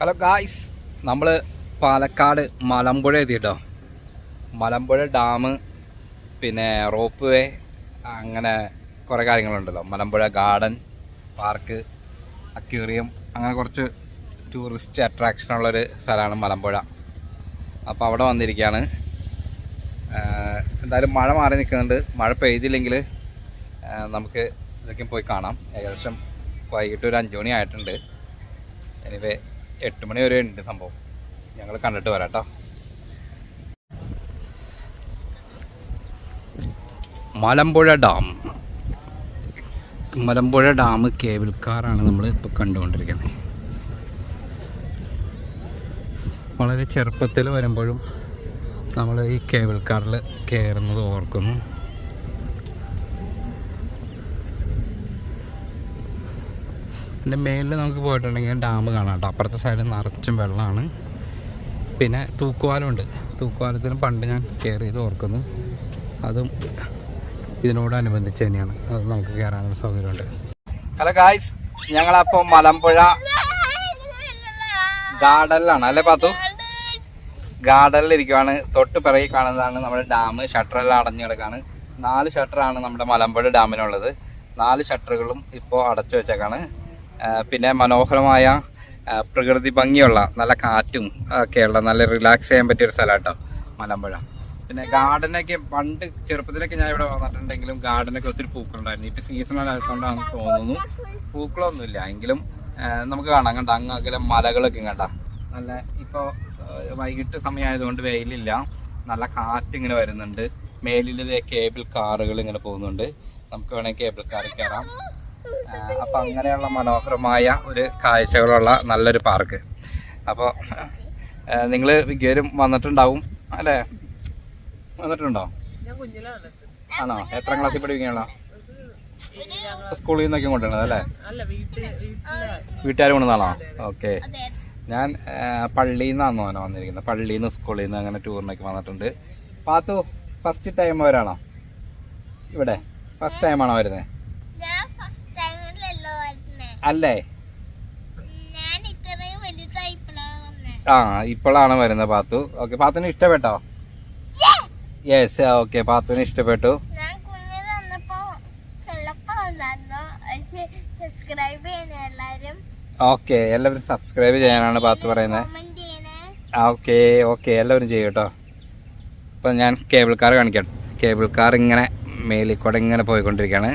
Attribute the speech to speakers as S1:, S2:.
S1: Hello guys നമ്മൾ പാലക്കാട് മലമ്പുഴ എത്തിയിട്ടോ? Malampuzha dam പിന്നെ റോപ്പ് വേ അങ്ങനെ കുറേ കാര്യങ്ങളുണ്ടല്ലോ. മലമ്പുഴ ഗാർഡൻ പാർക്ക് അക്യൂറിയം അങ്ങനെ കുറച്ച് ടൂറിസ്റ്റ് അട്രാക്ഷൻ ഉള്ളൊരു സ്ഥലമാണ് മലമ്പുഴ. അപ്പോൾ അവിടെ വന്നിരിക്കുകയാണ് എന്തായാലും മഴ മാറി നിൽക്കുന്നുണ്ട് മഴ പെയ്തില്ലെങ്കിൽ നമുക്ക് ഇതൊക്കെ പോയി കാണാം. ഏകദേശം വൈകിട്ട് ഒരു അഞ്ച് മണി ആയിട്ടുണ്ട്. എനിവേ എട്ട് മണി വരെ ഉണ്ട് സംഭവം. ഞങ്ങൾ കണ്ടിട്ട് വരാം Malampuzha dam. Malampuzha dam cable കാറാണ് നമ്മൾ ഇപ്പോൾ കണ്ടുകൊണ്ടിരിക്കുന്നത്. വളരെ ചെറുപ്പത്തിൽ വരുമ്പോഴും നമ്മൾ ഈ കേബിൾ കാറിൽ കയറുന്നത് ഓർക്കുന്നു. എന്റെ മേലിൽ നമുക്ക് പോയിട്ടുണ്ടെങ്കിൽ ഡാം കാണാം കേട്ടോ. അപ്പുറത്തെ സൈഡിൽ നിറച്ചും വെള്ളമാണ്. പിന്നെ തൂക്കുവാലമുണ്ട് തൂക്കുവാലത്തിന് പണ്ട് ഞാൻ കെയർ ചെയ്ത് ഓർക്കുന്നു. അതും ഇതിനോടനുബന്ധിച്ച് തന്നെയാണ്. അത് നമുക്ക് കയറാനുള്ള സൗകര്യമുണ്ട്. ഹലോ ഗായ്സ് ഞങ്ങളപ്പോൾ മലമ്പുഴ ഗാർഡനിലാണ്. അല്ലേ പാത്തു? ഗാർഡനിലിരിക്കുവാണ് തൊട്ട് പിറകിൽ കാണുന്നതാണ് നമ്മുടെ ഡാം. ഷട്ടറെല്ലാം അടഞ്ഞു കിടക്കാണ്. നാല് ഷട്ടറാണ് നമ്മുടെ മലമ്പുഴ ഡാമിനുള്ളത്. നാല് ഷട്ടറുകളും ഇപ്പോൾ അടച്ചു വെച്ചേക്കാണ്. പിന്നെ മനോഹരമായ പ്രകൃതി ഭംഗിയുള്ള നല്ല കാറ്റും ഒക്കെയുള്ള നല്ല റിലാക്സ് ചെയ്യാൻ പറ്റിയൊരു സ്ഥലം കേട്ടോ മലമ്പുഴ. പിന്നെ ഗാർഡനൊക്കെ പണ്ട് ചെറുപ്പത്തിലൊക്കെ ഞാൻ ഇവിടെ വന്നിട്ടുണ്ടെങ്കിലും ഗാർഡനൊക്കെ ഒത്തിരി പൂക്കളുണ്ടായിരുന്നു. ഇപ്പം ആയതുകൊണ്ടാണ് തോന്നുന്നു. പൂക്കളൊന്നുമില്ല. എങ്കിലും നമുക്ക് കാണാം. കണ്ട? അങ്ങ് അകലെ മലകളൊക്കെ കണ്ട? നല്ല ഇപ്പോൾ വൈകിട്ട് സമയമായതുകൊണ്ട് വെയിലില്ല. നല്ല കാറ്റ് ഇങ്ങനെ വരുന്നുണ്ട്. മേലിൽ കേബിൾ കാറുകൾ ഇങ്ങനെ പോകുന്നുണ്ട്. നമുക്ക് വേണമെങ്കിൽ കേബിൾ കാറിൽ കയറാം. ആ, അപ്പൊ അങ്ങനെയുള്ള മനോഹരമായ ഒരു കാഴ്ചകളുള്ള നല്ലൊരു പാർക്ക്. അപ്പോൾ നിങ്ങൾ മിക്കവരും വന്നിട്ടുണ്ടാവും അല്ലേ? വന്നിട്ടുണ്ടോ? ആണോ? എത്ര ക്ലാസ്സിൽ
S2: ക്ലാസ്.
S1: സ്കൂളിൽ നിന്നൊക്കെ കൊണ്ടുവരണത് അല്ലേ? വീട്ടുകാർ കൊണ്ടുവന്നാണോ? ഓക്കെ. ഞാൻ പള്ളിയിൽ നിന്നാണോ അവനെ വന്നിരിക്കുന്നത് പള്ളിയിൽ നിന്ന് സ്കൂളിൽ നിന്ന് അങ്ങനെ ടൂറിനൊക്കെ വന്നിട്ടുണ്ട്. പാത്തു ഫസ്റ്റ് ടൈം അവരാണോ? ഇവിടെ. ഫസ്റ്റ് ടൈമാണോ വരുന്നത്
S3: ഞാൻ ഫസ്റ്റ് ടൈമിലല്ലോ വരുന്നേ
S1: അല്ലേ? ആ ഇപ്പോഴാണ് വരുന്നത് പാത്തു. ഓക്കെ പാത്തുന് ഇഷ്ടപ്പെട്ടോ? യെസ് ഓക്കെ പാത്തുന് ഇഷ്ടപ്പെട്ടു. ഓക്കെ എല്ലാവരും സബ്സ്ക്രൈബ് ചെയ്യാനാണ് പാത്തു പറയുന്നത് ഓക്കെ ഓക്കെ എല്ലാവരും ചെയ്യും കേട്ടോ. അപ്പം ഞാൻ കേബിൾ കാർ കാണിക്കാം. കേബിൾ കാർ ഇങ്ങനെ മേലിൽ കൂടെ ഇങ്ങനെ പോയിക്കൊണ്ടിരിക്കുകയാണ്